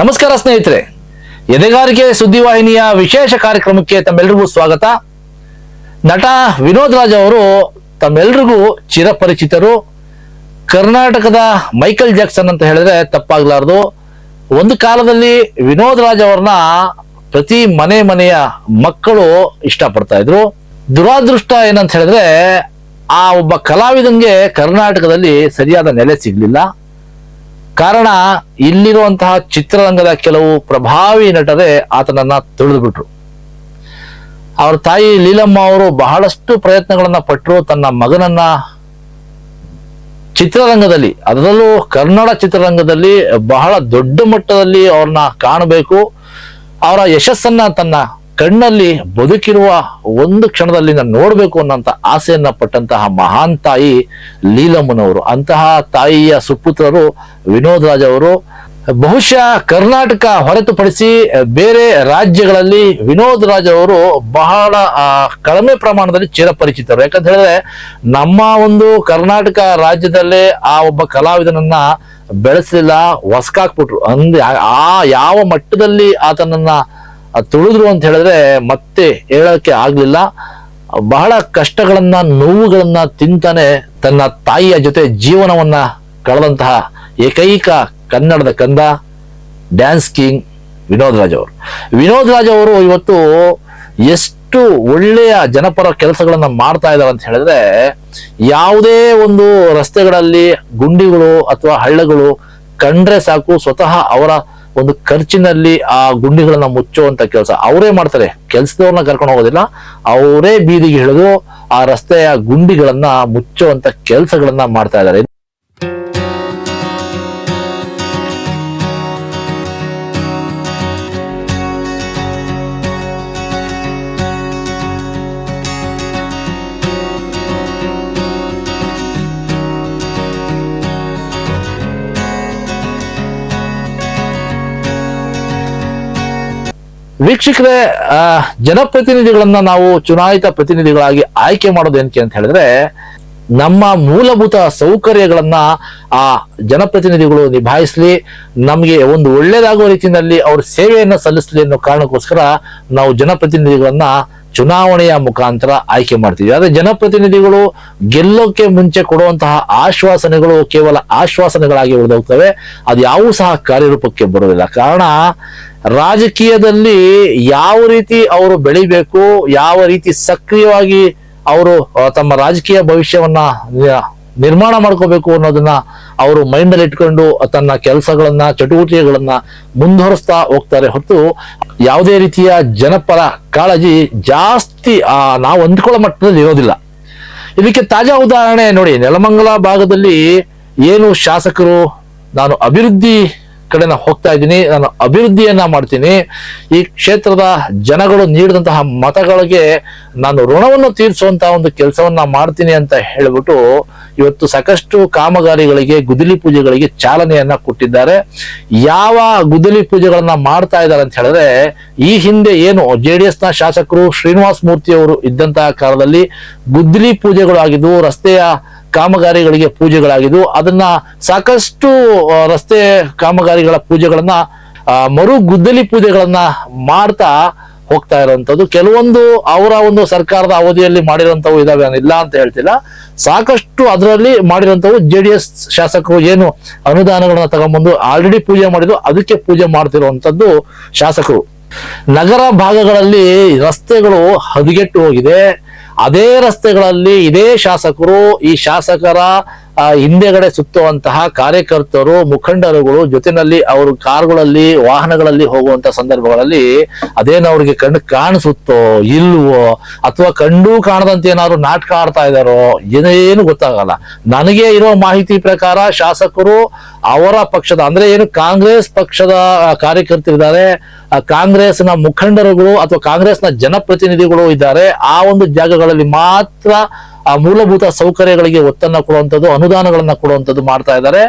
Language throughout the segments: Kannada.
ನಮಸ್ಕಾರ ಸ್ನೇಹಿತರೆ. ಎದೆಗಾರಿಕೆ ಸುದ್ದಿವಾಹಿನಿಯ ವಿಶೇಷ ಕಾರ್ಯಕ್ರಮಕ್ಕೆ ತಮ್ಮೆಲ್ಲರಿಗೂ ಸ್ವಾಗತ. ನಟ ವಿನೋದ್ ರಾಜ್ ಅವರು ತಮ್ಮೆಲ್ರಿಗೂ ಚಿರಪರಿಚಿತರು. ಕರ್ನಾಟಕದ ಮೈಕಲ್ ಜಾಕ್ಸನ್ ಅಂತ ಹೇಳಿದ್ರೆ ತಪ್ಪಾಗ್ಲಾರ್ದು. ಒಂದು ಕಾಲದಲ್ಲಿ ವಿನೋದ್ ರಾಜ್ ಅವ್ರನ್ನ ಪ್ರತಿ ಮನೆ ಮನೆಯ ಮಕ್ಕಳು ಇಷ್ಟಪಡ್ತಾ ಇದ್ರು. ದುರಾದೃಷ್ಟ ಏನಂತ ಹೇಳಿದ್ರೆ ಆ ಒಬ್ಬ ಕಲಾವಿದಂಗೆ ಕರ್ನಾಟಕದಲ್ಲಿ ಸರಿಯಾದ ನೆಲೆ ಸಿಗ್ಲಿಲ್ಲ. ಕಾರಣ ಇಲ್ಲಿರುವಂತಹ ಚಿತ್ರರಂಗದ ಕೆಲವು ಪ್ರಭಾವಿ ನಟರೇ ಆತನನ್ನ ತುಳಿದುಬಿಟ್ರು. ಅವ್ರ ತಾಯಿ ಲೀಲಮ್ಮ ಅವರು ಬಹಳಷ್ಟು ಪ್ರಯತ್ನಗಳನ್ನ ಪಟ್ಟರು ತನ್ನ ಮಗನನ್ನ ಚಿತ್ರರಂಗದಲ್ಲಿ, ಅದರಲ್ಲೂ ಕನ್ನಡ ಚಿತ್ರರಂಗದಲ್ಲಿ ಬಹಳ ದೊಡ್ಡ ಮಟ್ಟದಲ್ಲಿ ಅವ್ರನ್ನ ಕಾಣಬೇಕು. ಅವರ ಯಶಸ್ಸನ್ನ ತನ್ನ ಕಣ್ಣಲ್ಲಿ ಬದುಕಿರುವ ಒಂದು ಕ್ಷಣದಲ್ಲಿ ನಾನು ನೋಡಬೇಕು ಅನ್ನೋಂಥ ಆಸೆಯನ್ನ ಪಟ್ಟಂತಹ ಮಹಾನ್ ತಾಯಿ ಲೀಲಮ್ಮನವರು ಅಂತಹ ತಾಯಿಯ ಸುಪುತ್ರರು ವಿನೋದ್ ರಾಜ್ ಅವರು. ಬಹುಶಃ ಕರ್ನಾಟಕ ಹೊರತುಪಡಿಸಿ ಬೇರೆ ರಾಜ್ಯಗಳಲ್ಲಿ ವಿನೋದ್ ರಾಜ್ ಅವರು ಬಹಳ ಕಡಿಮೆ ಪ್ರಮಾಣದಲ್ಲಿ ಚಿರಪರಿಚಿತರು. ಯಾಕಂತ ಹೇಳಿದ್ರೆ ನಮ್ಮ ಒಂದು ಕರ್ನಾಟಕ ರಾಜ್ಯದಲ್ಲೇ ಆ ಒಬ್ಬ ಕಲಾವಿದನನ್ನ ಬೆಳೆಸಲಿಲ್ಲ ಹೊಸಕಾಕ್ಬಿಟ್ರು ಅಂದ್ರೆ ಆ ಯಾವ ಮಟ್ಟದಲ್ಲಿ ಆತನನ್ನ ತುಳಿದ್ರು ಅಂತ ಹೇಳಿದ್ರೆ ಮತ್ತೆ ಹೇಳಕ್ಕೆ ಆಗ್ಲಿಲ್ಲ. ಬಹಳ ಕಷ್ಟಗಳನ್ನ, ನೋವುಗಳನ್ನ ತಿಂತಾನೆ ತನ್ನ ತಾಯಿಯ ಜೊತೆ ಜೀವನವನ್ನ ಕಳೆದಂತಹ ಏಕೈಕ ಕನ್ನಡದ ಕಂದ ಡ್ಯಾನ್ಸ್ ಕಿಂಗ್ ವಿನೋದ್ ರಾಜ್ ಅವರು. ವಿನೋದ್ ರಾಜ್ ಅವರು ಇವತ್ತು ಎಷ್ಟು ಒಳ್ಳೆಯ ಜನಪರ ಕೆಲಸಗಳನ್ನ ಮಾಡ್ತಾ ಇದ್ದಾರೆ ಅಂತ ಹೇಳಿದ್ರೆ, ಯಾವುದೇ ಒಂದು ರಸ್ತೆಗಳಲ್ಲಿ ಗುಂಡಿಗಳು ಅಥವಾ ಹಳ್ಳಗಳು ಕಂಡ್ರೆ ಸಾಕು ಸ್ವತಃ ಅವರ ಒಂದು ಖರ್ಚಿನಲ್ಲಿ ಆ ಗುಂಡಿಗಳನ್ನ ಮುಚ್ಚುವಂತ ಕೆಲಸ. ಅವರೇ ಮಾಡ್ತಾರೆ. ಕೆಲ್ಸದವ್ರನ್ನ ಕರ್ಕೊಂಡು ಹೋಗೋದಿಲ್ಲ. ಅವರೇ ಬೀದಿಗೆ ಹಿಡಿದು ಆ ರಸ್ತೆಯ ಗುಂಡಿಗಳನ್ನ ಮುಚ್ಚುವಂತ ಕೆಲಸಗಳನ್ನ ಮಾಡ್ತಾ ಇದ್ದಾರೆ. ವೀಕ್ಷಕರೇ ಜನಪ್ರತಿನಿಧಿಗಳನ್ನು ನಾವು ಚುನಾಯಿತ ಪ್ರತಿನಿಧಿಗಳಾಗಿ ಆಯ್ಕೆ ಮಾಡೋದು ಏನಕ್ಕೆ ಅಂತ ಹೇಳಿದ್ರೆ, ನಮ್ಮ ಮೂಲಭೂತ ಸೌಕರ್ಯಗಳನ್ನ ಆ ಜನಪ್ರತಿನಿಧಿಗಳು ನಿಭಾಯಿಸಲಿ, ನಮಗೆ ಒಂದು ಒಳ್ಳೇದಾಗುವ ರೀತಿಯಲ್ಲಿ ಅವ್ರ ಸೇವೆಯನ್ನು ಸಲ್ಲಿಸಲಿ ಅನ್ನೋ ಕಾರಣಕ್ಕೋಸ್ಕರ ನಾವು ಜನಪ್ರತಿನಿಧಿಗಳನ್ನ ಚುನಾವಣೆಯ ಮುಖಾಂತರ ಆಯ್ಕೆ ಮಾಡ್ತೀವಿ ಆದರೆ ಜನಪ್ರತಿನಿಧಿಗಳು ಗೆಲ್ಲೋಕೆ ಮುಂಚೆ ಕೊಡುವಂತಹ ಆಶ್ವಾಸನೆಗಳು ಕೇವಲ ಆಶ್ವಾಸನೆಗಳಾಗಿ ಉಳಿದೋಗ್ತವೆ. ಅದು ಯಾವೂ ಸಹ ಕಾರ್ಯರೂಪಕ್ಕೆ ಬರೋದಿಲ್ಲ ಕಾರಣ ರಾಜಕೀಯದಲ್ಲಿ ಯಾವ ರೀತಿ ಅವರು ಬೆಳಿಬೇಕು, ಯಾವ ರೀತಿ ಸಕ್ರಿಯವಾಗಿ ಅವರು ತಮ್ಮ ರಾಜಕೀಯ ಭವಿಷ್ಯವನ್ನ ನಿರ್ಮಾಣ ಮಾಡ್ಕೋಬೇಕು ಅನ್ನೋದನ್ನ ಅವರು ಮೈಂಡ್ ಅಲ್ಲಿ ಇಟ್ಕೊಂಡು ತನ್ನ ಕೆಲಸಗಳನ್ನ ಚಟುವಟಿಕೆಗಳನ್ನ ಮುಂದುವರಿಸ್ತಾ ಹೋಗ್ತಾರೆ ಹೊರತು ಯಾವುದೇ ರೀತಿಯ ಜನಪರ ಕಾಳಜಿ ಜಾಸ್ತಿ ಆ, ನಾವು ಅಂದ್ಕೊಳ್ಳೋ ಮಟ್ಟದಲ್ಲಿ ಇರೋದಿಲ್ಲ. ಇದಕ್ಕೆ ತಾಜಾ ಉದಾಹರಣೆ ನೋಡಿ ನೆಲಮಂಗಲ ಭಾಗದಲ್ಲಿ ಏನು ಶಾಸಕರು ನಾನು ಅಭಿವೃದ್ಧಿ ಕಡೆ ನಾನು ಹೋಗ್ತಾ ಇದ್ದೀನಿ, ನಾನು ಅಭಿವೃದ್ಧಿಯನ್ನ ಮಾಡ್ತೀನಿ. ಈ ಕ್ಷೇತ್ರದ ಜನಗಳು ನೀಡಿದಂತಹ ಮತಗಳಿಗೆ ನಾನು ಋಣವನ್ನು ತೀರಿಸುವಂತಹ ಒಂದು ಕೆಲಸವನ್ನ ಮಾಡ್ತೀನಿ ಅಂತ ಹೇಳ್ಬಿಟ್ಟು ಇವತ್ತು ಸಾಕಷ್ಟು ಕಾಮಗಾರಿಗಳಿಗೆ ಗುದಿಲಿ ಪೂಜೆಗಳಿಗೆ ಚಾಲನೆಯನ್ನ ಕೊಟ್ಟಿದ್ದಾರೆ. ಯಾವ ಗುದಿಲಿ ಪೂಜೆಗಳನ್ನ ಮಾಡ್ತಾ ಇದ್ದಾರೆ ಅಂತ ಹೇಳಿದ್ರೆ, ಈ ಹಿಂದೆ ಏನು ಜೆ ಡಿ ಎಸ್ನ ಶಾಸಕರು ಶ್ರೀನಿವಾಸ ಮೂರ್ತಿ ಅವರು ಇದ್ದಂತಹ ಕಾಲದಲ್ಲಿ ಗುದ್ದಲಿ ಪೂಜೆಗಳು ಆಗಿದ್ದು ರಸ್ತೆಯ ಕಾಮಗಾರಿಗಳಿಗೆ ಪೂಜೆಗಳಾಗಿದ್ದು, ಅದನ್ನ ಸಾಕಷ್ಟು ರಸ್ತೆ ಕಾಮಗಾರಿಗಳ ಪೂಜೆಗಳನ್ನ ಮರು ಗುದ್ದಲಿ ಪೂಜೆಗಳನ್ನ ಮಾಡ್ತಾ ಹೋಗ್ತಾ ಇರುವಂತದ್ದು ಕೆಲವೊಂದು ಅವರ ಒಂದು ಸರ್ಕಾರದ ಅವಧಿಯಲ್ಲಿ ಮಾಡಿರೋಂಥವು ಇದಾವೆ ಇಲ್ಲ ಅಂತ ಹೇಳ್ತಿಲ್ಲ. ಸಾಕಷ್ಟು ಅದರಲ್ಲಿ ಮಾಡಿರೋಂಥವು ಜೆ ಡಿ ಎಸ್ ಶಾಸಕರು ಏನು ಅನುದಾನಗಳನ್ನ ತಗೊಂಡ್ಬಂದು ಆಲ್ರೆಡಿ ಪೂಜೆ ಮಾಡಿದ್ರು ಅದಕ್ಕೆ ಪೂಜೆ ಮಾಡ್ತಿರುವಂತದ್ದು ಶಾಸಕರು. ನಗರ ಭಾಗಗಳಲ್ಲಿ ರಸ್ತೆಗಳು ಹದಗೆಟ್ಟು ಹೋಗಿದೆ. ಅದೇ ರಸ್ತೆಗಳಲ್ಲಿ ಇದೇ ಶಾಸಕರು ಈ ಶಾಸಕರ ಆ, ಹಿಂದೆಗಡೆ ಸುತ್ತುವಂತಹ ಕಾರ್ಯಕರ್ತರು ಮುಖಂಡರುಗಳು ಜೊತೆನಲ್ಲಿ ಅವರು ಕಾರುಗಳಲ್ಲಿ ವಾಹನಗಳಲ್ಲಿ ಹೋಗುವಂತ ಸಂದರ್ಭಗಳಲ್ಲಿ ಅದೇನು ಅವ್ರಿಗೆ ಕಣ್ಣು ಕಾಣಿಸುತ್ತೋ ಇಲ್ವೋ ಅಥವಾ ಕಂಡು ಕಾಣದಂತೆ ಏನಾದ್ರು ನಾಟಕ ಆಡ್ತಾ ಇದಾರೋ ಏನೇನು ಗೊತ್ತಾಗಲ್ಲ. ನನಗೆ ಇರೋ ಮಾಹಿತಿ ಪ್ರಕಾರ ಶಾಸಕರು ಅವರ ಪಕ್ಷದ ಅಂದ್ರೆ ಏನು ಕಾಂಗ್ರೆಸ್ ಪಕ್ಷದ ಕಾರ್ಯಕರ್ತರಿದ್ದಾರೆ ಕಾಂಗ್ರೆಸ್ನ ಮುಖಂಡರುಗಳು ಅಥವಾ ಕಾಂಗ್ರೆಸ್ನ ಜನಪ್ರತಿನಿಧಿಗಳು ಇದ್ದಾರೆ ಆ ಒಂದು ಜಾಗಗಳಲ್ಲಿ ಮಾತ್ರ ಆ ಮೂಲಭೂತ ಸೌಕರ್ಯಗಳಿಗೆ ಒತ್ತನ್ನ ಕೊಡುವಂಥದ್ದು, ಅನುದಾನಗಳನ್ನ ಕೊಡುವಂಥದ್ದು ಮಾಡ್ತಾ ಇದ್ದಾರೆ.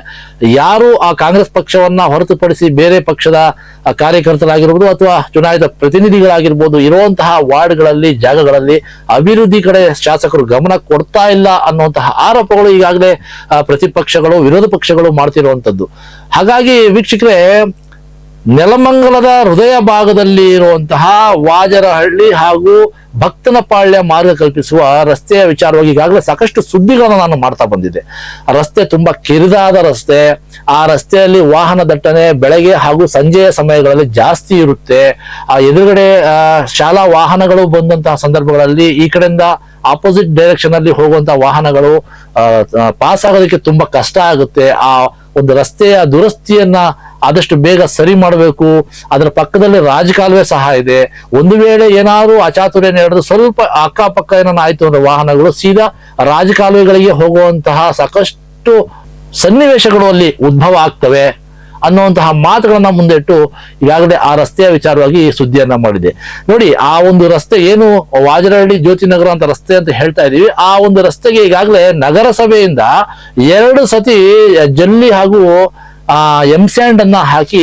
ಯಾರು ಆ ಕಾಂಗ್ರೆಸ್ ಪಕ್ಷವನ್ನ ಹೊರತುಪಡಿಸಿ ಬೇರೆ ಪಕ್ಷದ ಕಾರ್ಯಕರ್ತರಾಗಿರ್ಬೋದು ಅಥವಾ ಚುನಾಯಿತ ಪ್ರತಿನಿಧಿಗಳಾಗಿರ್ಬೋದು, ಇರುವಂತಹ ವಾರ್ಡ್ಗಳಲ್ಲಿ, ಜಾಗಗಳಲ್ಲಿ ಅಭಿವೃದ್ಧಿ ಕಡೆ ಶಾಸಕರು ಗಮನ ಕೊಡ್ತಾ ಇಲ್ಲ ಅನ್ನುವಂತಹ ಆರೋಪಗಳು ಈಗಾಗಲೇ ಪ್ರತಿಪಕ್ಷಗಳು, ವಿರೋಧ ಪಕ್ಷಗಳು ಮಾಡ್ತಿರುವಂಥದ್ದು. ಹಾಗಾಗಿ ವೀಕ್ಷಕರೇ ನೆಲಮಂಗಲದ ಹೃದಯ ಭಾಗದಲ್ಲಿ ಇರುವಂತಹ ವಾಜರಹಳ್ಳಿ ಹಾಗೂ ಭಕ್ತನಪಾಳ್ಯ ಮಾರ್ಗ ಕಲ್ಪಿಸುವ ರಸ್ತೆಯ ವಿಚಾರವಾಗಿ ಈಗಾಗಲೇ ಸಾಕಷ್ಟು ಸುದ್ದಿಗಳನ್ನು ನಾನು ಮಾಡ್ತಾ ಬಂದಿದ್ದೆ. ರಸ್ತೆ ತುಂಬಾ ಕಿರಿದಾದ ರಸ್ತೆ. ಆ ರಸ್ತೆಯಲ್ಲಿ ವಾಹನ ದಟ್ಟಣೆ ಬೆಳಗ್ಗೆ ಹಾಗೂ ಸಂಜೆಯ ಸಮಯಗಳಲ್ಲಿ ಜಾಸ್ತಿ ಇರುತ್ತೆ. ಆ ಎದುರುಗಡೆ ಶಾಲಾ ವಾಹನಗಳು ಬಂದಂತಹ ಸಂದರ್ಭಗಳಲ್ಲಿ ಈ ಕಡೆಯಿಂದ ಆಪೋಸಿಟ್ ಡೈರೆಕ್ಷನ್ ಅಲ್ಲಿ ಹೋಗುವಂತಹ ವಾಹನಗಳು ಪಾಸ್ ಆಗೋದಕ್ಕೆ ತುಂಬಾ ಕಷ್ಟ ಆಗುತ್ತೆ. ಆ ಒಂದು ರಸ್ತೆಯ ದುರಸ್ತಿಯನ್ನ ಆದಷ್ಟು ಬೇಗ ಸರಿ ಮಾಡಬೇಕು. ಅದರ ಪಕ್ಕದಲ್ಲಿ ರಾಜಕಾಲುವೆ ಸಹ ಇದೆ. ಒಂದು ವೇಳೆ ಏನಾದರೂ ಅಚಾತುರ್ಯ ನಡೆದು ಸ್ವಲ್ಪ ಅಕ್ಕಪಕ್ಕ ಏನಾದ್ರು ಆಯ್ತು ಅಂದ್ರೆ ವಾಹನಗಳು ಸೀದಾ ರಾಜಕಾಲುವೆಗಳಿಗೆ ಹೋಗುವಂತಹ ಸಾಕಷ್ಟು ಸನ್ನಿವೇಶಗಳು ಅಲ್ಲಿ ಉದ್ಭವ ಆಗ್ತವೆ. ಅನ್ನುವಂತಹ ಮಾತುಗಳನ್ನ ಮುಂದಿಟ್ಟು ಈಗಾಗಲೇ ಆ ರಸ್ತೆಯ ವಿಚಾರವಾಗಿ ಸುದ್ದಿಯನ್ನ ಮಾಡಿದೆ. ನೋಡಿ, ಆ ಒಂದು ರಸ್ತೆ ಏನು ವಾಜರಹಳ್ಳಿ ಜ್ಯೋತಿ ನಗರ ಅಂತ ರಸ್ತೆ ಅಂತ ಹೇಳ್ತಾ ಇದೀವಿ. ಆ ಒಂದು ರಸ್ತೆಗೆ ಈಗಾಗಲೇ ನಗರಸಭೆಯಿಂದ ಎರಡು ಸತಿ ಜಲ್ಲಿ ಹಾಗೂ ಆ ಎಂ ಸ್ಯಾಂಡ್ ಅನ್ನ ಹಾಕಿ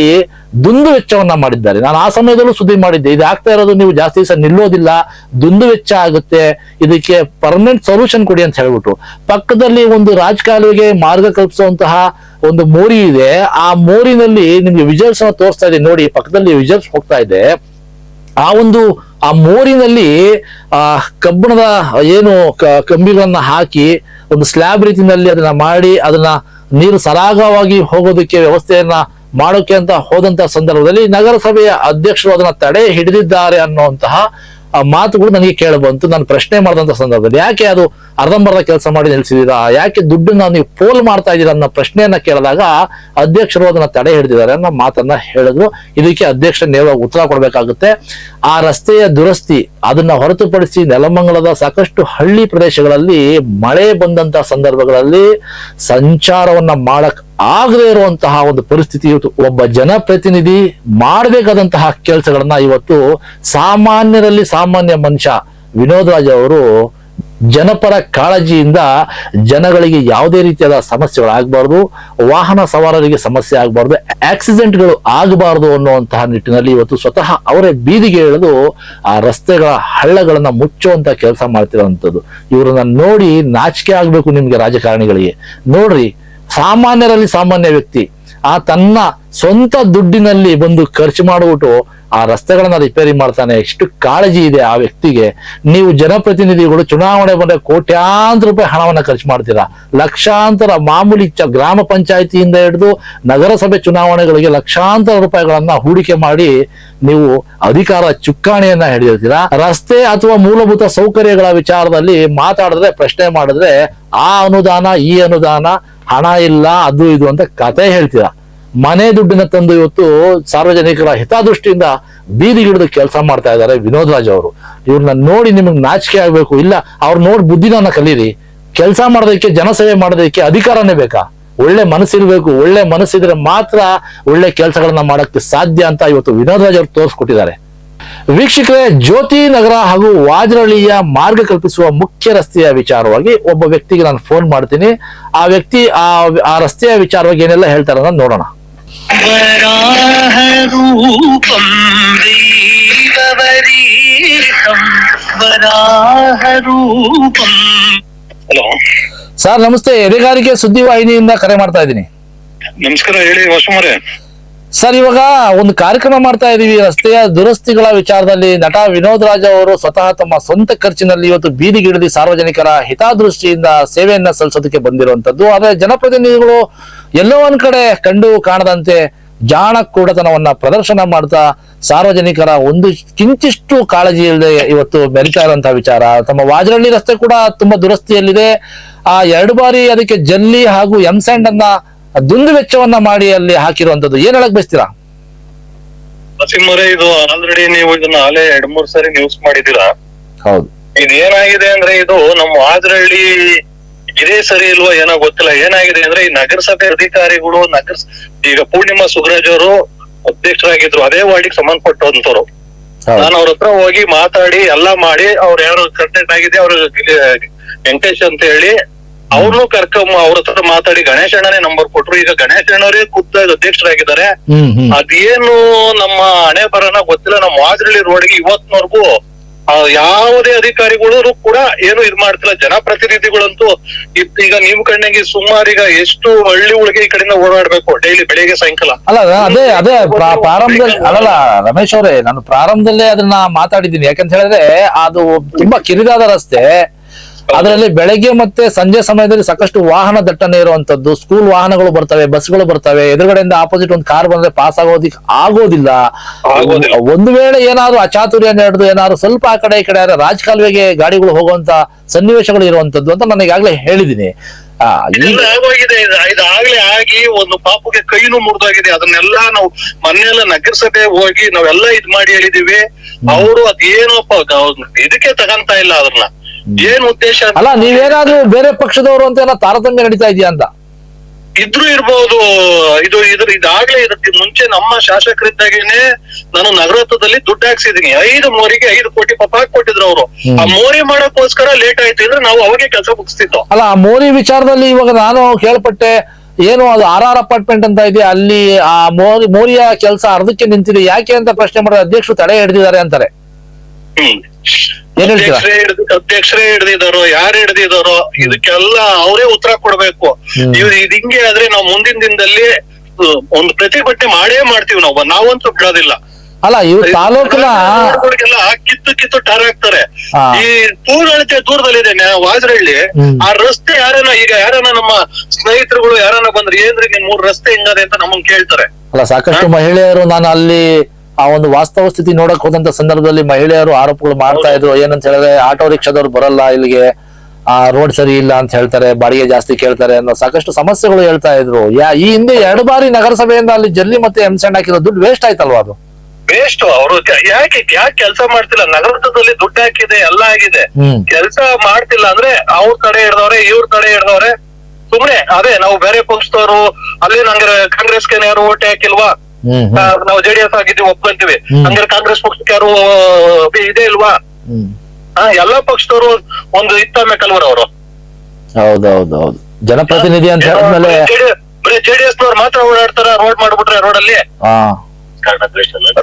ದುಂದು ವೆಚ್ಚವನ್ನ ಮಾಡಿದ್ದಾರೆ. ನಾನು ಆ ಸಮಯದಲ್ಲೂ ಸುದ್ದಿ ಮಾಡಿದ್ದೆ, ಇದು ಆಗ್ತಾ ಇರೋದು ನೀವು ಜಾಸ್ತಿ ದಿವಸ ನಿಲ್ಲೋದಿಲ್ಲ, ದುಂದು ವೆಚ್ಚ ಆಗುತ್ತೆ, ಇದಕ್ಕೆ ಪರ್ಮನೆಂಟ್ ಸೊಲ್ಯೂಷನ್ ಕೊಡಿ ಅಂತ ಹೇಳ್ಬಿಟ್ಟು ಪಕ್ಕದಲ್ಲಿ ಒಂದು ರಾಜಕಾಲುವೆಗೆ ಮಾರ್ಗ ಕಲ್ಪಿಸುವಂತಹ ಒಂದು ಮೋರಿ ಇದೆ, ಆ ಮೋರಿನಲ್ಲಿ ನಿಮ್ಗೆ ವಿಜಲ್ಸ್ ಅನ್ನ ತೋರಿಸ್ತಾ ಇದೆ ನೋಡಿ, ಪಕ್ಕದಲ್ಲಿ ವಿಜಲ್ಸ್ ಹೋಗ್ತಾ ಇದೆ. ಆ ಒಂದು, ಆ ಮೋರಿನಲ್ಲಿ, ಆ ಕಬ್ಬಿಣದ ಏನು ಕಂಬಿಗಳನ್ನ ಹಾಕಿ, ಒಂದು ಸ್ಲ್ಯಾಬ್ ರೀತಿಯಲ್ಲಿ ಅದನ್ನ ಮಾಡಿ, ಅದನ್ನ ನೀರು ಸರಾಗವಾಗಿ ಹೋಗೋದಕ್ಕೆ ವ್ಯವಸ್ಥೆಯನ್ನ ಮಾಡೋಕೆ ಅಂತ ಹೋದಂತಹ ಸಂದರ್ಭದಲ್ಲಿ ನಗರಸಭೆಯ ಅಧ್ಯಕ್ಷರು ಅದನ್ನ ತಡೆ ಹಿಡಿದಿದ್ದಾರೆ ಅನ್ನುವಂತಹ ಮಾತುಗಳು ನನಗೆ ಕೇಳಬಂತು. ನಾನು ಪ್ರಶ್ನೆ ಮಾಡಿದಂತ ಸಂದರ್ಭದಲ್ಲಿ. ಯಾಕೆ ಅದು ಅರ್ಧಂಬರ್ಧ ಕೆಲಸ ಮಾಡಿ ನಿಲ್ಸಿದ್ದೀರಾ ಯಾಕೆ ದುಡ್ಡನ್ನ ನೀವು ಪೋಲ್ ಮಾಡ್ತಾ ಇದ್ದೀರಾ ಅನ್ನೋ ಪ್ರಶ್ನೆಯನ್ನ ಕೇಳಿದಾಗ ಅಧ್ಯಕ್ಷರು ಅದನ್ನ ತಡೆ ಹಿಡಿದಿದ್ದಾರೆ ಅನ್ನೋ ಮಾತನ್ನ ಹೇಳಿದ್ರು. ಇದಕ್ಕೆ ಅಧ್ಯಕ್ಷ ನೇರವಾಗಿ ಉತ್ತರ ಕೊಡಬೇಕಾಗುತ್ತೆ. ಆ ರಸ್ತೆಯ ದುರಸ್ತಿ ಅದನ್ನ ಹೊರತುಪಡಿಸಿ ನೆಲಮಂಗಲದ ಸಾಕಷ್ಟು ಹಳ್ಳಿ ಪ್ರದೇಶಗಳಲ್ಲಿ ಮಳೆ ಬಂದಂತ ಸಂದರ್ಭಗಳಲ್ಲಿ ಸಂಚಾರವನ್ನ ಮಾಡಕ್ ಆಗದೇ ಇರುವಂತಹ ಒಂದು ಪರಿಸ್ಥಿತಿ ಇವತ್ತು ಒಬ್ಬ ಜನಪ್ರತಿನಿಧಿ ಮಾಡಬೇಕಾದಂತಹ ಕೆಲಸಗಳನ್ನ ಇವತ್ತು ಸಾಮಾನ್ಯರಲ್ಲಿ ಸಾಮಾನ್ಯ ಮನುಷ್ಯ ವಿನೋದ್ ರಾಜ್ ಅವರು ಜನಪರ ಕಾಳಜಿಯಿಂದ ಜನಗಳಿಗೆ ಯಾವುದೇ ರೀತಿಯಾದ ಸಮಸ್ಯೆಗಳು ಆಗಬಾರ್ದು ವಾಹನ ಸವಾರರಿಗೆ ಸಮಸ್ಯೆ ಆಗಬಾರ್ದು, ಆಕ್ಸಿಡೆಂಟ್ಗಳು ಆಗಬಾರ್ದು ಅನ್ನುವಂತಹ ನಿಟ್ಟಿನಲ್ಲಿ ಇವತ್ತು ಸ್ವತಃ ಅವರೇ ಬೀದಿಗೆ ಇಳಿದು ಆ ರಸ್ತೆಗಳ ಹಳ್ಳಗಳನ್ನ ಮುಚ್ಚುವಂತ ಕೆಲಸ ಮಾಡ್ತಿರುವಂಥದ್ದು ಇವರನ್ನ ನೋಡಿ ನಾಚಿಕೆ ಆಗಬೇಕು ನಿಮಗೆ ರಾಜಕಾರಣಿಗಳಿಗೆ. ನೋಡ್ರಿ, ಸಾಮಾನ್ಯರಲ್ಲಿ ಸಾಮಾನ್ಯ ವ್ಯಕ್ತಿ, ಆ ತನ್ನ ಸ್ವಂತ ದುಡ್ಡಿನಲ್ಲಿ ಬಂದು ಖರ್ಚು ಮಾಡಿಬಿಟ್ಟು ಆ ರಸ್ತೆಗಳನ್ನ ರಿಪೇರಿ ಮಾಡ್ತಾನೆ, ಎಷ್ಟು ಕಾಳಜಿ ಇದೆ ಆ ವ್ಯಕ್ತಿಗೆ. ನೀವು ಜನಪ್ರತಿನಿಧಿಗಳು ಚುನಾವಣೆ ಬಂದ್ರೆ ಕೋಟ್ಯಾಂತರ ರೂಪಾಯಿ ಹಣವನ್ನ ಖರ್ಚು ಮಾಡ್ತೀರಾ? ಲಕ್ಷಾಂತರ ಮಾಮೂಲಿ ಗ್ರಾಮ ಪಂಚಾಯತಿಯಿಂದ ಹಿಡಿದು ನಗರಸಭೆ ಚುನಾವಣೆಗಳಿಗೆ ಲಕ್ಷಾಂತರ ರೂಪಾಯಿಗಳನ್ನ ಹೂಡಿಕೆ ಮಾಡಿ ನೀವು ಅಧಿಕಾರ ಚುಕ್ಕಾಣಿಯನ್ನ ಹಿಡಿದಿರ್ತೀರಾ? ರಸ್ತೆ ಅಥವಾ ಮೂಲಭೂತ ಸೌಕರ್ಯಗಳ ವಿಚಾರದಲ್ಲಿ ಮಾತಾಡಿದ್ರೆ, ಪ್ರಶ್ನೆ ಮಾಡಿದ್ರೆ, ಆ ಅನುದಾನ, ಈ ಅನುದಾನ, ಹಣ ಇಲ್ಲ, ಅದು ಇದು ಅಂತ ಕತೆ ಹೇಳ್ತೀರಾ? ಮನೆ ದುಡ್ಡಿನ ತಂದು ಇವತ್ತು ಸಾರ್ವಜನಿಕರ ಹಿತಾದೃಷ್ಟಿಯಿಂದ ಬೀದಿ ಹಿಡಿದು ಕೆಲಸ ಮಾಡ್ತಾ ಇದ್ದಾರೆ ವಿನೋದ್ ರಾಜ್ ಅವರು. ಇವ್ರನ್ನ ನೋಡಿ ನಿಮಗೆ ನಾಚಿಕೆ ಆಗ್ಬೇಕು. ಇಲ್ಲ, ಅವ್ರು ನೋಡಿ ಬುದ್ಧಿನ ಕಲೀರಿ. ಕೆಲಸ ಮಾಡೋದಕ್ಕೆ, ಜನಸೇವೆ ಮಾಡೋದಕ್ಕೆ ಅಧಿಕಾರನೇ ಬೇಕಾ? ಒಳ್ಳೆ ಮನಸ್ಸಿರ್ಬೇಕು. ಒಳ್ಳೆ ಮನಸ್ಸಿದ್ರೆ ಮಾತ್ರ ಒಳ್ಳೆ ಕೆಲಸಗಳನ್ನ ಮಾಡಕ್ಕೆ ಸಾಧ್ಯ ಅಂತ ಇವತ್ತು ವಿನೋದ್ ರಾಜ್ ಅವರು ತೋರಿಸ್ಕೊಟ್ಟಿದ್ದಾರೆ. ವೀಕ್ಷಕರೇ, ಜ್ಯೋತಿ ನಗರ ಹಾಗೂ ವಾಜರಳ್ಳಿಯ ಮಾರ್ಗ ಕಲ್ಪಿಸುವ ಮುಖ್ಯ ರಸ್ತೆಯ ವಿಚಾರವಾಗಿ ಒಬ್ಬ ವ್ಯಕ್ತಿಗೆ ನಾನು ಫೋನ್ ಮಾಡ್ತೀನಿ. ಆ ವ್ಯಕ್ತಿ ಆ ರಸ್ತೆಯ ವಿಚಾರವಾಗಿ ಏನೆಲ್ಲ ಹೇಳ್ತಾರೆ ನೋಡೋಣ. വരാഹരൂപം ಸರ್ ನಮಸ್ತೆ. ಎರೆಗಾರಿಕೆ ಸುದ್ದಿ ವಾಹಿನಿಯಿಂದ ಕರೆ ಮಾಡ್ತಾ ಇದ್ದೀನಿ. ನಮಸ್ಕಾರ ಹೇಳಿ ವಸುಮರೇ. ಸರ್ ಇವಾಗ ಒಂದು ಕಾರ್ಯಕ್ರಮ ಮಾಡ್ತಾ ಇದೀವಿ. ರಸ್ತೆಯ ದುರಸ್ತಿಗಳ ವಿಚಾರದಲ್ಲಿ ನಟ ವಿನೋದ್ ರಾಜ್ ಅವರು ಸ್ವತಃ ತಮ್ಮ ಸ್ವಂತ ಖರ್ಚಿನಲ್ಲಿ ಇವತ್ತು ಬೀದಿಗಿಡದಿ ಸಾರ್ವಜನಿಕರ ಹಿತಾದೃಷ್ಟಿಯಿಂದ ಸೇವೆಯನ್ನ ಸಲ್ಲಿಸೋದಕ್ಕೆ ಬಂದಿರುವಂತದ್ದು ಆದ್ರೆ ಜನಪ್ರತಿನಿಧಿಗಳು ಎಲ್ಲೋ ಒಂದ್ ಕಡೆ ಕಂಡು ಕಾಣದಂತೆ ಜಾಣ ಕೂಡತನವನ್ನ ಪ್ರದರ್ಶನ ಮಾಡ್ತಾ ಸಾರ್ವಜನಿಕರ ಒಂದು ಕಿಂಚಿಷ್ಟು ಕಾಳಜಿ ಇಲ್ಲದೆ ಇವತ್ತು ಮೆರಿತಾ ಇರುವಂತಹ ವಿಚಾರ. ತಮ್ಮ ವಾಜರಳ್ಳಿ ರಸ್ತೆ ಕೂಡ ತುಂಬಾ ದುರಸ್ತಿಯಲ್ಲಿದೆ. ಆ ಎರಡು ಬಾರಿ ಅದಕ್ಕೆ ಜಲ್ಲಿ ಹಾಗೂ ಎಂಸ್ಯಾಂಡ್ ಅನ್ನ ದುಂದು ವೆಚ್ಚವನ್ನ ಮಾಡಿ ಅಲ್ಲಿ ಹಾಕಿರುವಂತದ್ದು. ಏನ್ ಹೇಳಕ್ ಬಯಸ್ತೀರಾ? ಇದು ಆಲ್ರೆಡಿ ನೀವು ಇದನ್ನ ಅಲೆ ಎರಡ್ ಮೂರ್ ಸಾರಿ ನ್ಯೂಸ್ ಮಾಡಿದೀರಾ ಹೌದು. ಇದೇನಾಗಿದೆ ಅಂದ್ರೆ ಇದು ನಮ್ಮ ಹಾಜರಳ್ಳಿ ಇದೇ ಸರಿ ಇಲ್ವಾ ಏನೋ ಗೊತ್ತಿಲ್ಲ. ಏನಾಗಿದೆ ಅಂದ್ರೆ ಈ ನಗರಸಭೆ ಅಧಿಕಾರಿಗಳು ನಗರ ಈಗ ಪೂರ್ಣಿಮಾ ಸುಗರಾಜ್ ಅವರು ಅಧ್ಯಕ್ಷರಾಗಿದ್ರು. ಅದೇ ವಾರ್ಡಿಗೆ ಸಂಬಂಧಪಟ್ಟಂತವ್ರು. ನಾನು ಅವ್ರ ಹತ್ರ ಹೋಗಿ ಮಾತಾಡಿ ಎಲ್ಲಾ ಮಾಡಿ ಅವ್ರು ಯಾರು ಕಂಟೆಂಟ್ ಆಗಿದೆ ಅವ್ರ ವೆಂಕಟೇಶ್ ಅಂತ ಹೇಳಿ ಅವ್ರು ಕರ್ಕೊಂಡ್ ಅವ್ರ ಹತ್ರ ಮಾತಾಡಿ ಗಣೇಶ್ ಅಣ್ಣನೇ ನಂಬರ್ ಕೊಟ್ರು. ಈಗ ಗಣೇಶ್ ಅಣ್ಣವರೇ ಖುದ್ದಾಗಿ ಅಧ್ಯಕ್ಷರಾಗಿದ್ದಾರೆ. ಅದೇನು ನಮ್ಮ ಹಣೆ ಬರನ ಗೊತ್ತಿಲ್ಲ. ನಮ್ಮ ಮಾದ್ರಳ್ಳಿ ರೋಡ್ಗೆ ಇವತ್ನವರೆಗೂ ಆ, ಯಾವುದೇ ಅಧಿಕಾರಿಗಳು ಕೂಡ ಏನು ಇದ್ ಮಾಡ್ತಿಲ್ಲ. ಜನಪ್ರತಿನಿಧಿಗಳಂತೂ ಈಗ ನೀವು ಕಣ್ಣಂಗೆ ಸುಮಾರು ಈಗ ಎಷ್ಟು ಹಳ್ಳಿ ಒಳಗೆ ಈ ಕಡೆಯಿಂದ ಓಡಾಡ್ಬೇಕು ಡೈಲಿ ಬೆಳಿಗ್ಗೆ ಸಾಯಂಕಾಲ? ಅಲ್ಲ ಅದೇ ಅದೇ ಪ್ರಾ- ಪ್ರಾರಂಭದಲ್ಲಿ ಅಲ್ಲಲ್ಲ ರಮೇಶ್ ಅವರೇ ನಾನು ಪ್ರಾರಂಭದಲ್ಲೇ ಅದನ್ನ ಮಾತಾಡಿದ್ದೀನಿ. ಯಾಕಂತ ಹೇಳಿದ್ರೆ ಅದು ತುಂಬಾ ಕಿರಿದಾದ ರಸ್ತೆ. ಅದರಲ್ಲಿ ಬೆಳಗ್ಗೆ ಮತ್ತೆ ಸಂಜೆ ಸಮಯದಲ್ಲಿ ಸಾಕಷ್ಟು ವಾಹನ ದಟ್ಟಣೆ ಇರುವಂತದ್ದು ಸ್ಕೂಲ್ ವಾಹನಗಳು ಬರ್ತವೆ ಬಸ್ಗಳು ಬರ್ತವೆ ಎದುರುಗಡೆಯಿಂದ ಆಪೋಸಿಟ್ ಒಂದು ಕಾರ್ ಬಂದ್ರೆ ಪಾಸ್ ಆಗೋದಿಕ್ ಆಗೋದಿಲ್ಲ. ಆಗೋದಿಲ್ಲ. ಒಂದು ವೇಳೆ ಏನಾದ್ರು ಅಚಾತುರ್ಯ ನಡೆದು ಏನಾದ್ರು ಸ್ವಲ್ಪ ಆ ಕಡೆ ಈ ಕಡೆ ಆದ್ರೆ ರಾಜಕಾಲುವೆಗೆ ಗಾಡಿಗಳು ಹೋಗುವಂತ ಸನ್ನಿವೇಶಗಳು ಇರುವಂತದ್ದು ಅಂತ ನನಗೆ ಈಗಾಗಲೇ ಹೇಳಿದ್ದೀನಿ. ಆ, ಈಗ ಆಗೋಗಿದೆ ಇದಾಗ್ಲೇ ಆಗಿ ಒಂದು ಪಾಪಗೆ ಕೈನು ಮುರಿದೋಗಿದೆ. ಅದನ್ನೆಲ್ಲ ನಾವು ಮೊನ್ನೆಲ್ಲ ನಗರಸಭೆ ಹೋಗಿ ನಾವೆಲ್ಲ ಇದ್ ಮಾಡಿ ಹೇಳಿದೀವಿ. ಅವರು ಅದೇನೋ ಇದಕ್ಕೆ ತಗಂತ ಇಲ್ಲ ಅದನ್ನ. ಏನ್ ಉದ್ದೇಶ? ಅಲ್ಲ ನೀವೇನಾದ್ರೂ ಬೇರೆ ಪಕ್ಷದವರು ಅಂತ ಏನೋ ತಾರತಮ್ಯ ನಡೀತಾ ಇದೆಯಾ ಅಂತ? ಇದ್ರು ಇರ್ಬೋದು. ಇದು ಇದ್ರ ಇದಾಗ್ಲೇ ಇದಕ್ಕೆ ಮುಂಚೆ ನಮ್ಮ ಶಾಸಕರಿದ್ದಾಗೇನೆ ನಾನು ನಗರತ್ವದಲ್ಲಿ ದುಡ್ಡು ಹಾಕ್ಸಿದೀನಿ ಐದು ಮೋರಿಗೆ ಐದು ಕೋಟಿ ಪಾಪ ಹಾಕೊಟ್ಟಿದ್ರು ಅವರು. ಆ ಮೋರಿ ಮಾಡಕ್ಕೋಸ್ಕರ ಲೇಟ್ ಆಯ್ತು ಅಂದ್ರೆ ನಾವು ಅವಾಗೆ ಕೆಲಸ ಮುಗಿಸ್ತಿತ್ತು. ಅಲ್ಲ ಆ ಮೋರಿ ವಿಚಾರದಲ್ಲಿ ಇವಾಗ ನಾನು ಕೇಳ್ಪಟ್ಟೆ ಏನು ಅದು ಆರ್ ಆರ್ ಅಪಾರ್ಟ್ಮೆಂಟ್ ಅಂತ ಇದೆ ಅಲ್ಲಿ ಆ ಮೋರಿ ಮೋರಿಯ ಕೆಲಸ ಅರ್ಧಕ್ಕೆ ನಿಂತಿದೆ. ಯಾಕೆ ಅಂತ ಪ್ರಶ್ನೆ ಮಾಡಿದ್ರೆ ಅಧ್ಯಕ್ಷರು ತಡೆ ಹಿಡಿದಿದ್ದಾರೆ ಅಂತಾರೆ. ಏನ್ ಹೇಳ್ತೀರಾ? ಅಧ್ಯಕ್ಷರೇ ಹಿಡ್ದು ಹಿಡ್ದಿದಾರೋ ಯಾರು ಹಿಡ್ದಿದಾರೋ ಇದಕ್ಕೆಲ್ಲ ಅವರೇ ಉತ್ತರ ಕೊಡ್ಬೇಕು. ಇವ್ರು ಇವ್ ಇದ್ ಹಿಂಗೆ ಆದ್ರೆ ನಾವು ಮುಂದಿನ ದಿನದಲ್ಲಿ ಒಂದು ಪ್ರತಿಭಟನೆ ಮಾಡೇ ಮಾಡ್ತೀವಿ ನಾವು. ನಾವಂತೂ ಬಿಡೋದಿಲ್ಲ. ಅಲ್ಲ ಇವ್ ತಾಲೂಕಿನ ಕಿತ್ತು ಕಿತ್ತು ಟಾರ್ ಹಾಕ್ತಾರೆ. ಈ ಪೂರ್ಣತೆ ದೂರದಲ್ಲಿದೆ ನಾವು ವಾಜರಳ್ಳಿ. ಆ ರಸ್ತೆ ಯಾರನ ಈಗ ಯಾರನ ನಮ್ಮ ಸ್ನೇಹಿತರುಗಳು ಯಾರನ ಬಂದ್ರೆ ಏನ್ರಿ ನಿಮ್ ಮೂರ್ ರಸ್ತೆ ಹೆಂಗದೆ ಅಂತ ನಮ್ಮನ್ ಕೇಳ್ತಾರೆ. ಅಲ್ಲ ಸಾಕಷ್ಟು ಮಹಿಳೆಯರು ನಾನು ಅಲ್ಲಿ ಆ ಒಂದು ವಾಸ್ತವ ಸ್ಥಿತಿ ನೋಡಕ್ ಹೋದಂತ ಸಂದರ್ಭದಲ್ಲಿ ಮಹಿಳೆಯರು ಆರೋಪಗಳು ಮಾಡ್ತಾ ಇದ್ರು. ಏನಂತ ಹೇಳಿದ್ರೆ ಆಟೋ ರಿಕ್ಷಾದವ್ರು ಬರಲ್ಲ ಇಲ್ಲಿಗೆ. ಆ ರೋಡ್ ಸರಿ ಇಲ್ಲ ಅಂತ ಹೇಳ್ತಾರೆ ಬಾಡಿಗೆ ಜಾಸ್ತಿ ಕೇಳ್ತಾರೆ ಅನ್ನೋ ಸಾಕಷ್ಟು ಸಮಸ್ಯೆಗಳು ಹೇಳ್ತಾ ಇದ್ರು. ಯಾ ಈ ಹಿಂದೆ ಎರಡು ಬಾರಿ ನಗರಸಭೆಯಿಂದ ಅಲ್ಲಿ ಜಲ್ಲಿ ಮತ್ತೆ ಎಂಸೆಂಡ್ ಹಾಕಿರೋ ದುಡ್ಡು ವೇಸ್ಟ್ ಆಯ್ತಲ್ವಾ ಅದು? ವೇಸ್ಟ್ ಅವರು ಯಾಕೆ ಯಾಕೆ ಕೆಲಸ ಮಾಡ್ತಿಲ್ಲ? ನಗರದಲ್ಲಿ ದುಡ್ಡು ಹಾಕಿದೆ ಎಲ್ಲ ಆಗಿದೆ. ಕೆಲಸ ಮಾಡ್ತಿಲ್ಲ ಅಂದ್ರೆ ಅವ್ರ ತಡೆ ಹಿಡ್ದವ್ರೆ ಇವ್ರ ತಡೆ ಹಿಡ್ದವ್ರೆ ಸುಮ್ನೆ ಅದೇ ನಾವು ಬೇರೆ ಪಕ್ಷದವರು ಅಲ್ಲಿ ನಂಗೆ ಕಾಂಗ್ರೆಸ್ಗೆ ಯಾರು ಓಟ್ ಹಾಕಿಲ್ವಾ? ನಾವು ಜೆಡಿಎಸ್ ಆಗಿದ್ದೀವಿ ಒಪ್ಕೊಂತೀವಿ. ಅಂದ್ರೆ ಹಂಗಾರೆ ಕಾಂಗ್ರೆಸ್ ಪಕ್ಷಕ್ಕೆ ಯಾರು ಇದೆ ಇಲ್ವಾ? ಎಲ್ಲಾ ಪಕ್ಷದವರು ಒಂದು ಇತ್ತಮ್ಮೆ ಕಲ್ವರ್ ಅವರು ಹೌದೌದೌದು. ಜನಪ್ರತಿನಿಧಿ ಅಂತ ಹೇಳಿದ್ಮೇಲೆ ಬರೀ ಜೆಡಿಎಸ್ ನವ್ರು ಮಾತ್ರ ಓಡಾಡ್ತಾರ ರೋಡ್ ಮಾಡ್ಬಿಟ್ರೆ ರೋಡ್ ಅಲ್ಲಿ.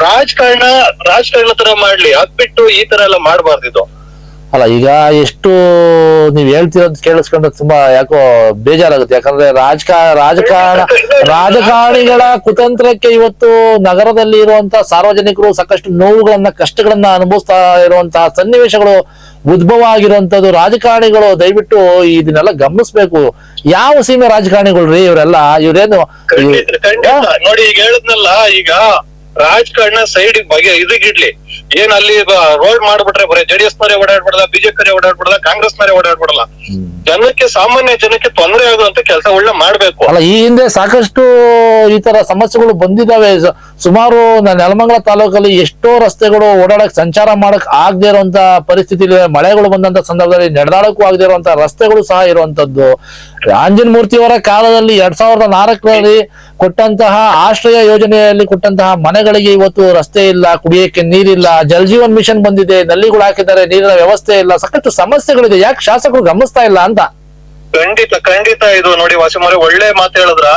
ರಾಜಕಾರಣ ರಾಜಕಾರಣ ತರ ಮಾಡ್ಲಿ. ಅದ್ ಬಿಟ್ಟು ಈ ತರ ಎಲ್ಲ ಮಾಡಬಾರ್ದಿದ್ದು ಅಲ್ಲ ಈಗ ಎಷ್ಟು ನೀವ್ ಹೇಳ್ತಿರೋದು ಕೇಳಿಸ್ಕೊಂಡ್ರೆ ತುಂಬಾ ಯಾಕೋ ಬೇಜಾರಾಗುತ್ತೆ. ಯಾಕಂದ್ರೆ ರಾಜಕಾ ರಾಜಕಾರಣ ರಾಜಕಾರಣಿಗಳ ಕುತಂತ್ರಕ್ಕೆ ಇವತ್ತು ನಗರದಲ್ಲಿ ಇರುವಂತ ಸಾರ್ವಜನಿಕರು ಸಾಕಷ್ಟು ನೋವುಗಳನ್ನ ಕಷ್ಟಗಳನ್ನ ಅನುಭವಿಸ್ತಾ ಇರುವಂತಹ ಸನ್ನಿವೇಶಗಳು ಉದ್ಭವ ಆಗಿರುವಂತದ್ದು ರಾಜಕಾರಣಿಗಳು ದಯವಿಟ್ಟು ಇದನ್ನೆಲ್ಲ ಗಮನಿಸ್ಬೇಕು. ಯಾವ ಸೀಮೆ ರಾಜಕಾರಣಿಗಳು ರೀ ಇವರೆಲ್ಲ? ಇವ್ರೇನು ನೋಡಿ ಈಗ ಹೇಳದ್ನಲ್ಲ ಈಗ ರಾಜಕಾರಣ ಸೈಡ್ ಬಗೆ ಇದಕ್ಕಿಡ್ಲಿ. ಏನ್ ಅಲ್ಲಿ ರೋಡ್ ಮಾಡ್ಬಿಟ್ರೆ ಬರೀ ಜೆಡಿಎಸ್ ನವರೇ ಓಡಾಡ್ಬಿಡಲ್ಲ ಬಿಜೆಪಿ ಓಡಾಡ್ಬಿಡಲ್ಲ ಕಾಂಗ್ರೆಸ್ ನವರೇ ಓಡಾಡ್ಬಿಡಲ್ಲ. ಜನಕ್ಕೆ, ಸಾಮಾನ್ಯ ಜನಕ್ಕೆ ತೊಂದರೆ ಆಗುವಂತ ಕೆಲಸ ಒಳ್ಳೆ ಮಾಡ್ಬೇಕು. ಅಲ್ಲ, ಈ ಹಿಂದೆ ಸಾಕಷ್ಟು ಈ ತರ ಸಮಸ್ಯೆಗಳು ಬಂದಿದಾವೆ ಸುಮಾರು ನೆಲಮಂಗಲ ತಾಲೂಕಲ್ಲಿ ಎಷ್ಟೋ ರಸ್ತೆಗಳು ಓಡಾಡಕ್, ಸಂಚಾರ ಮಾಡಕ್ ಆಗದೆ ಇರುವಂತ ಪರಿಸ್ಥಿತಿ ಮಳೆಗಳು ಬಂದಂತ ಸಂದರ್ಭದಲ್ಲಿ ನಡೆದಾಡಕ್ಕೂ ಆಗದೆ ಇರುವಂತ ರಸ್ತೆಗಳು ಸಹ ಇರುವಂತದ್ದು. ರಾಂಜನ್ ಮೂರ್ತಿಯವರ ಕಾಲದಲ್ಲಿ ಎರಡ್ ಸಾವಿರದ ನಾಲ್ಕರಲ್ಲಿ ಕೊಟ್ಟಂತಹ ಆಶ್ರಯ ಯೋಜನೆಯಲ್ಲಿ ಕೊಟ್ಟಂತಹ ಮನೆಗಳಿಗೆ ಇವತ್ತು ರಸ್ತೆ ಇಲ್ಲ, ಕುಡಿಯಕ್ಕೆ ನೀರಿಲ್ಲ. ಜಲ್ ಜೀವನ್ ಮಿಷನ್ ಬಂದಿದೆ ನಲ್ಲಿಗಳು ಹಾಕಿದ್ದಾರೆ ನೀರಿನ ವ್ಯವಸ್ಥೆ ಇಲ್ಲ ಸಾಕಷ್ಟು ಸಮಸ್ಯೆಗಳಿದೆ ಯಾಕೆ ಶಾಸಕರು ಗಮನಿಸ್ತಾ ಇಲ್ಲ ಅಂತ? ಖಂಡಿತ ಖಂಡಿತ ಇದು ನೋಡಿ ವಾಸಿಮಾರೆ ಒಳ್ಳೆ ಮಾತು ಹೇಳಿದ್ರ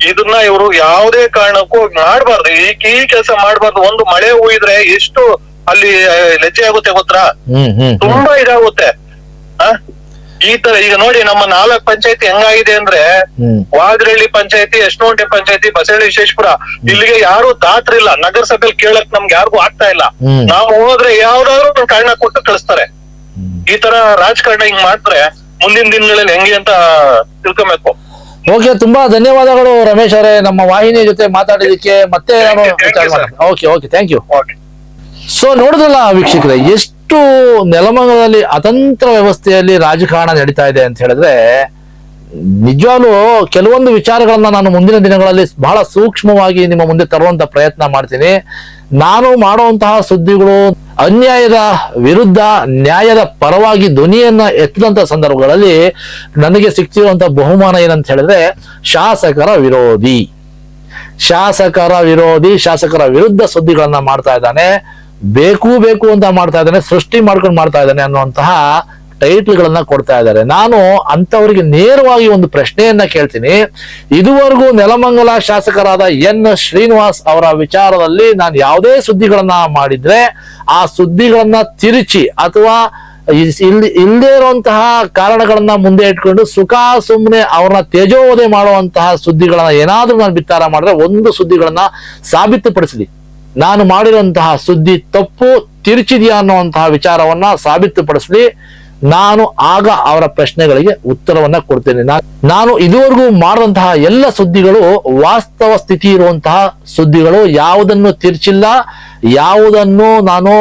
ಇದನ್ನ ಇವರು ಯಾವುದೇ ಕಾರಣಕ್ಕೂ ಮಾಡ್ಬಾರ್ದು. ಈ ಈ ಕೆಲಸ ಮಾಡ್ಬಾರ್ದು. ಒಂದು ಮಳೆ ಹುಯ್ದ್ರೆ ಎಷ್ಟು ಅಲ್ಲಿ ಲಜ್ಜೆ ಆಗುತ್ತೆ ಗೊತ್ತಾ? ತುಂಬಾ ಇದಾಗುತ್ತೆ. ಆ? ಈ ತರ ಈಗ ನೋಡಿ ನಮ್ಮ ನಾಲ್ಕ್ ಪಂಚಾಯತಿ ಹೆಂಗಾಗಿದೆ ಅಂದ್ರೆ ವಾದ್ರಹಳ್ಳಿ ವಾಗರಳ್ಳಿ ಪಂಚಾಯತಿ ಯಶ್ನೋಂಟೆ ಪಂಚಾಯತಿ ಬಸಳ್ಳಿ ವಿಶೇಷಪುರ ಇಲ್ಲಿಗೆ ಯಾರು ದಾತ್ರಿಲ್ಲ. ನಗರಸಭೆಯಲ್ಲಿ ಕೇಳಕ್ ನಮ್ಗೆ ಯಾರಿಗೂ ಆಗ್ತಾ ಇಲ್ಲ. ನಾವು ಹೋದ್ರೆ ಯಾವ್ದಾದ್ರು ಒಂದ್ ಕಾರಣ ಕೊಟ್ಟು ಕಳಿಸ್ತಾರೆ. ಈ ತರ ರಾಜಕಾರಣ ಹಿಂಗ್ ಮಾಡ್ತಾರೆ. ಮುಂದಿನ ದಿನಗಳಲ್ಲಿ ಹೆಂಗೆ ಅಂತ ತಿಳ್ಕೊಬೇಕು. ಓಕೆ ತುಂಬಾ ಧನ್ಯವಾದಗಳು ರಮೇಶ್ ಅವರೇ. ನಮ್ಮ ವಾಹಿನಿ ಜೊತೆ ಮಾತಾಡಿದಕ್ಕೆ ಮತ್ತೆ ನಾನು. Okay okay thank you so ನೋಡಿದ್ರಲ್ಲ ವೀಕ್ಷಕರೇ ಎಷ್ಟು ನೆಲಮಂಗಲದಲ್ಲಿ ಅತಂತ್ರ ವ್ಯವಸ್ಥೆಯಲ್ಲಿ ರಾಜಕಾರಣ ನಡೀತಾ ಇದೆ ಅಂತ ಹೇಳಿದ್ರೆ, ನಿಜವಾಗ್ಲೂ ಕೆಲವೊಂದು ವಿಚಾರಗಳನ್ನ ನಾನು ಮುಂದಿನ ದಿನಗಳಲ್ಲಿ ಬಹಳ ಸೂಕ್ಷ್ಮವಾಗಿ ನಿಮ್ಮ ಮುಂದೆ ತರುವಂತ ಪ್ರಯತ್ನ ಮಾಡ್ತೀನಿ. ನಾನು ಮಾಡುವಂತಹ ಸುದ್ದಿಗಳು ಅನ್ಯಾಯದ ವಿರುದ್ಧ, ನ್ಯಾಯದ ಪರವಾಗಿ ಧ್ವನಿಯನ್ನ ಎತ್ತಿದಂತ ಸಂದರ್ಭಗಳಲ್ಲಿ ನನಗೆ ಸಿಕ್ತಿರುವಂತಹ ಬಹುಮಾನ ಏನಂತ ಹೇಳಿದ್ರೆ, ಶಾಸಕರ ವಿರೋಧಿ. ಶಾಸಕರ ವಿರೋಧಿ, ಶಾಸಕರ ವಿರುದ್ಧ ಸುದ್ದಿಗಳನ್ನ ಮಾಡ್ತಾ ಇದ್ದಾನೆ. ಬೇಕು ಬೇಕು ಅಂತ ಮಾಡ್ತಾ ಇದ್ದಾನೆ, ಸೃಷ್ಟಿ ಮಾಡ್ಕೊಂಡು ಮಾಡ್ತಾ ಇದ್ದಾನೆ ಅನ್ನುವಂತಹ ಟೈಟ್ಲ್ಗಳನ್ನ ಕೊಡ್ತಾ ಇದ್ದಾರೆ. ನಾನು ಅಂತವರಿಗೆ ನೇರವಾಗಿ ಒಂದು ಪ್ರಶ್ನೆಯನ್ನ ಕೇಳ್ತೀನಿ. ಇದುವರೆಗೂ ನೆಲಮಂಗಲ ಶಾಸಕರಾದ ಎನ್ ಶ್ರೀನಿವಾಸ್ ಅವರ ವಿಚಾರದಲ್ಲಿ ನಾನು ಯಾವುದೇ ಸುದ್ದಿಗಳನ್ನ ಮಾಡಿದ್ರೆ ಆ ಸುದ್ದಿಗಳನ್ನ ತಿರುಚಿ ಅಥವಾ ಇಲ್ಲಿ ಇಲ್ಲದೇ ಇರುವಂತಹ ಕಾರಣಗಳನ್ನ ಮುಂದೆ ಇಟ್ಕೊಂಡು ಸುಖ ಸುಮ್ಮನೆ ಅವ್ರನ್ನ ತೇಜೋವಧೆ ಮಾಡುವಂತಹ ಸುದ್ದಿಗಳನ್ನ ಏನಾದ್ರೂ ನಾನು ಬಿತ್ತಾರ ಮಾಡಿದ್ರೆ ಒಂದು ಸುದ್ದಿಗಳನ್ನ ಸಾಬೀತುಪಡಿಸಲಿ. ನಾನು ಮಾಡಿರುವಂತಹ ಸುದ್ದಿ ತಪ್ಪು ತಿರುಚಿದೆಯಾ ಅನ್ನುವಂತಹ ವಿಚಾರವನ್ನ ಸಾಬೀತುಪಡಿಸಲಿ. ನಾನು ಆಗ ಅವರ ಪ್ರಶ್ನೆಗಳಿಗೆ ಉತ್ತರವನ್ನ ಕೊಡ್ತೇನೆ. ನಾನು ಇದುವರೆಗೂ ಮಾಡಿದಂತಹ ಎಲ್ಲ ಸುದ್ದಿಗಳು ವಾಸ್ತವ ಸ್ಥಿತಿ ಇರುವಂತಹ ಸುದ್ದಿಗಳು ಯಾವುದನ್ನು ತಿರ್ಚಿಲ್ಲ, ಯಾವುದನ್ನು ನಾನು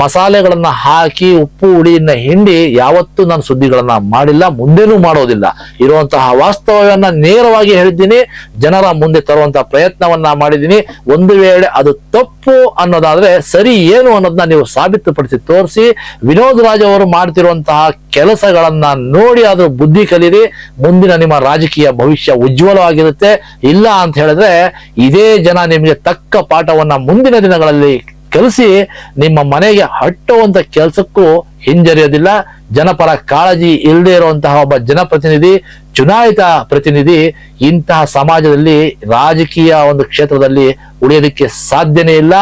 ಮಸಾಲೆಗಳನ್ನ ಹಾಕಿ ಉಪ್ಪು ಹುಳಿಯನ್ನ ಹಿಂಡಿ ಯಾವತ್ತೂ ನಾನು ಸುದ್ದಿಗಳನ್ನ ಮಾಡಿಲ್ಲ, ಮುಂದೆನೂ ಮಾಡೋದಿಲ್ಲ. ಇರುವಂತಹ ವಾಸ್ತವವನ್ನ ನೇರವಾಗಿ ಹೇಳಿದ್ದೀನಿ, ಜನರ ಮುಂದೆ ತರುವಂತಹ ಪ್ರಯತ್ನವನ್ನ ಮಾಡಿದ್ದೀನಿ. ಒಂದು ವೇಳೆ ಅದು ತಪ್ಪು ಅನ್ನೋದಾದ್ರೆ ಸರಿ ಏನು ಅನ್ನೋದನ್ನ ನೀವು ಸಾಬೀತುಪಡಿಸಿ ತೋರಿಸಿ, ವಿನೋದ್ ರಾಜ್ ಅವರು ಮಾಡ್ತಿರುವಂತಹ ಕೆಲಸಗಳನ್ನ ನೋಡಿ ಆದ್ರೂ ಬುದ್ಧಿ ಕಲೀರಿ. ಮುಂದಿನ ನಿಮ್ಮ ರಾಜಕೀಯ ಭವಿಷ್ಯ ಉಜ್ವಲವಾಗಿರುತ್ತೆ. ಇಲ್ಲ ಅಂತ ಹೇಳಿದ್ರೆ ಇದೇ ಜನ ನಿಮಗೆ ತಕ್ಕ ಪಾಠವನ್ನ ಮುಂದಿನ ದಿನಗಳಲ್ಲಿ ಕಲಿಸಿ ನಿಮ್ಮ ಮನೆಗೆ ಹಟ್ಟುವಂತ ಕೆಲಸಕ್ಕೂ ಹಿಂಜರಿಯೋದಿಲ್ಲ. ಜನಪರ ಕಾಳಜಿ ಇಲ್ಲದೆ ಇರುವಂತಹ ಒಬ್ಬ ಜನಪ್ರತಿನಿಧಿ, ಚುನಾಯಿತ ಪ್ರತಿನಿಧಿ ಇಂತಹ ಸಮಾಜದಲ್ಲಿ, ರಾಜಕೀಯ ಒಂದು ಕ್ಷೇತ್ರದಲ್ಲಿ ಉಳಿಯೋದಕ್ಕೆ ಸಾಧ್ಯನೇ ಇಲ್ಲ.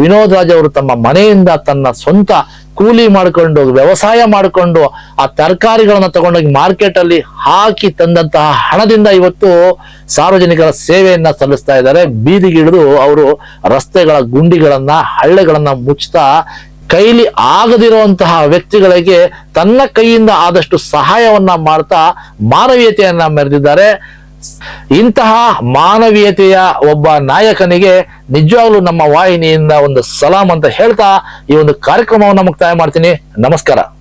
ವಿನೋದ್ ರಾಜ್ ಅವರು ತಮ್ಮ ಮನೆಯಿಂದ ತನ್ನ ಸ್ವಂತ ಕೂಲಿ ಮಾಡ್ಕೊಂಡು, ವ್ಯವಸಾಯ ಮಾಡಿಕೊಂಡು, ಆ ತರಕಾರಿಗಳನ್ನ ತಗೊಂಡೋಗಿ ಮಾರ್ಕೆಟ್ ಅಲ್ಲಿ ಹಾಕಿ ತಂದಂತಹ ಹಣದಿಂದ ಇವತ್ತು ಸಾರ್ವಜನಿಕರ ಸೇವೆಯನ್ನ ಸಲ್ಲಿಸ್ತಾ ಇದ್ದಾರೆ. ಬೀದಿಗಿಳಿದು ಅವರು ರಸ್ತೆಗಳ ಗುಂಡಿಗಳನ್ನ, ಹಳ್ಳೆಗಳನ್ನ ಮುಚ್ಚುತ್ತಾ ಕೈಲಿ ಆಗದಿರುವಂತಹ ವ್ಯಕ್ತಿಗಳಿಗೆ ತನ್ನ ಕೈಯಿಂದ ಆದಷ್ಟು ಸಹಾಯವನ್ನ ಮಾಡ್ತಾ ಮಾನವೀಯತೆಯನ್ನ ಮೆರೆದಿದ್ದಾರೆ. ಇಂತಹ ಮಾನವೀಯತೆಯ ಒಬ್ಬ ನಾಯಕನಿಗೆ ನಿಜವಾಗ್ಲೂ ನಮ್ಮ ವಾಹಿನಿಯಿಂದ ಒಂದು ಸಲಾಂ ಅಂತ ಹೇಳ್ತಾ ಈ ಒಂದು ಕಾರ್ಯಕ್ರಮವನ್ನು ಮುಕ್ತಾಯ ಮಾಡ್ತೀನಿ. ನಮಸ್ಕಾರ.